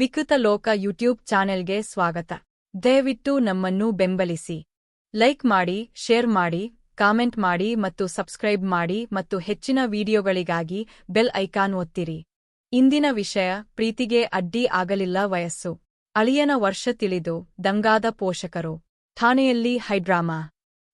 ವಿಕೃತ ಲೋಕ ಯೂಟ್ಯೂಬ್ ಚಾನೆಲ್ಗೆ ಸ್ವಾಗತ. ದಯವಿಟ್ಟು ನಮ್ಮನ್ನು ಬೆಂಬಲಿಸಿ. ಲೈಕ್ ಮಾಡಿ, ಶೇರ್ ಮಾಡಿ, ಕಾಮೆಂಟ್ ಮಾಡಿ ಮತ್ತು ಸಬ್ಸ್ಕ್ರೈಬ್ ಮಾಡಿ ಮತ್ತು ಹೆಚ್ಚಿನ ವಿಡಿಯೋಗಳಿಗಾಗಿ ಬೆಲ್ ಐಕಾನ್ ಒತ್ತಿರಿ. ಇಂದಿನ ವಿಷಯ, ಪ್ರೀತಿಗೆ ಅಡ್ಡಿ ಆಗಲಿಲ್ಲ ವಯಸ್ಸು. ಅಳಿಯನ ವರ್ಷ ತಿಳಿದು, ದಂಗಾದ ಪೋಷಕರು. ಠಾಣೆಯಲ್ಲಿ ಹೈಡ್ರಾಮಾ.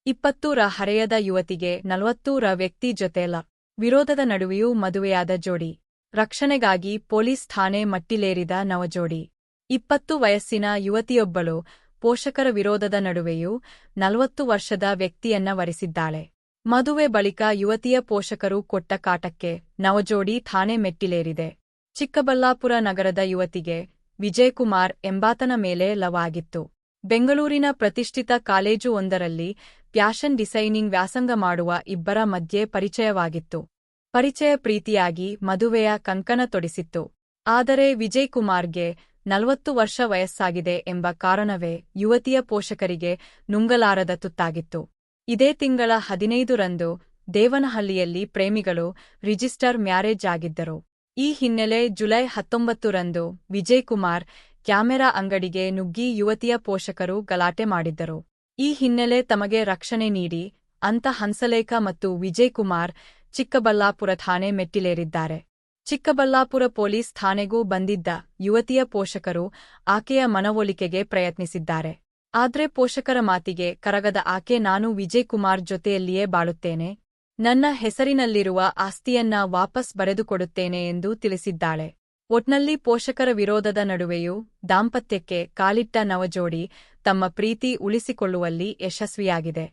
ಇಪ್ಪತ್ತು ರ ಹರೆಯದ ಯುವತಿಗೆ ನಲವತ್ತೂರ ವ್ಯಕ್ತಿ ಜೊತೆಲ ವಿರೋಧದ ನಡುವೆಯೂ ಮದುವೆಯಾದ ಜೋಡಿ. ರಕ್ಷಣೆಗಾಗಿ ಪೊಲೀಸ್ ಠಾಣೆ ಮಟ್ಟಿಲೇರಿದ ನವಜೋಡಿ. ಇಪ್ಪತ್ತು ವಯಸ್ಸಿನ ಯುವತಿಯೊಬ್ಬಳು ಪೋಷಕರ ವಿರೋಧದ ನಡುವೆಯೂ ನಲವತ್ತು ವರ್ಷದ ವ್ಯಕ್ತಿಯನ್ನ ವರಿಸಿದ್ದಾಳೆ. ಮದುವೆ ಬಳಿಕ ಯುವತಿಯ ಪೋಷಕರು ಕೊಟ್ಟ ಕಾಟಕ್ಕೆ ನವಜೋಡಿ ಠಾಣೆ ಮೆಟ್ಟಿಲೇರಿದೆ. ಚಿಕ್ಕಬಳ್ಳಾಪುರ ನಗರದ ಯುವತಿಗೆ ವಿಜಯಕುಮಾರ್ ಎಂಬಾತನ ಮೇಲೆ ಲವಾಗಿತ್ತು ಬೆಂಗಳೂರಿನ ಪ್ರತಿಷ್ಠಿತ ಕಾಲೇಜು ಒಂದರಲ್ಲಿ ಫ್ಯಾಷನ್ ಡಿಸೈನಿಂಗ್ ವ್ಯಾಸಂಗ ಮಾಡುವ ಇಬ್ಬರ ಮಧ್ಯೆ ಪರಿಚಯವಾಗಿತ್ತು. ಪರಿಚಯ ಪ್ರೀತಿಯಾಗಿ ಮದುವೆಯ ಕಂಕಣ ತೊಡಿಸಿತ್ತು. ಆದರೆ ವಿಜಯ್ ಕುಮಾರ್ಗೆ ನಲವತ್ತು ವರ್ಷ ವಯಸ್ಸಾಗಿದೆ ಎಂಬ ಕಾರಣವೇ ಯುವತಿಯ ಪೋಷಕರಿಗೆ ನುಂಗಲಾರದ ತುತ್ತಾಗಿತ್ತು. ಇದೇ ತಿಂಗಳ ಹದಿನೈದರಂದು ದೇವನಹಳ್ಳಿಯಲ್ಲಿ ಪ್ರೇಮಿಗಳು ರಿಜಿಸ್ಟರ್ ಮ್ಯಾರೇಜ್ ಆಗಿದ್ದರು. ಈ ಹಿನ್ನೆಲೆ ಜುಲೈ ಹತ್ತೊಂಬತ್ತರಂದು ವಿಜಯ್ ಕುಮಾರ್ ಕ್ಯಾಮೆರಾ ಅಂಗಡಿಗೆ ನುಗ್ಗಿ ಯುವತಿಯ ಪೋಷಕರು ಗಲಾಟೆ ಮಾಡಿದ್ದರು. ಈ ಹಿನ್ನೆಲೆ ತಮಗೆ ರಕ್ಷಣೆ ನೀಡಿ ಅಂತ ಹಂಸಲೇಖ ಮತ್ತು ವಿಜಯ್ ಕುಮಾರ್ ಚಿಕ್ಕಬಳ್ಳಾಪುರ ಠಾಣೆ ಮೆಟ್ಟಿಲೇರಿದ್ದಾರೆ. ಚಿಕ್ಕಬಳ್ಳಾಪುರ ಪೊಲೀಸ್ ಠಾಣೆಗೂ ಬಂದಿದ್ದ ಯುವತಿಯ ಪೋಷಕರು ಆಕೆಯ ಮನವೊಲಿಕೆಗೆ ಪ್ರಯತ್ನಿಸಿದ್ದಾರೆ. ಆದ್ರೆ ಪೋಷಕರ ಮಾತಿಗೆ ಕರಗದ ಆಕೆ, ನಾನು ವಿಜಯ್ ಕುಮಾರ್ ಜೊತೆಯಲ್ಲಿಯೇ ಬಾಳುತ್ತೇನೆ. ನನ್ನ ಹೆಸರಿನಲ್ಲಿರುವ ಆಸ್ತಿಯನ್ನ ವಾಪಸ್ ಬರೆದುಕೊಡುತ್ತೇನೆ ಎಂದು ತಿಳಿಸಿದ್ದಾಳೆ. ಒಟ್ನಲ್ಲಿ ಪೋಷಕರ ವಿರೋಧದ ನಡುವೆಯೂ ದಾಂಪತ್ಯಕ್ಕೆ ಕಾಲಿಟ್ಟ ನವಜೋಡಿ ತಮ್ಮ ಪ್ರೀತಿ ಉಳಿಸಿಕೊಳ್ಳುವಲ್ಲಿ ಯಶಸ್ವಿಯಾಗಿದೆ.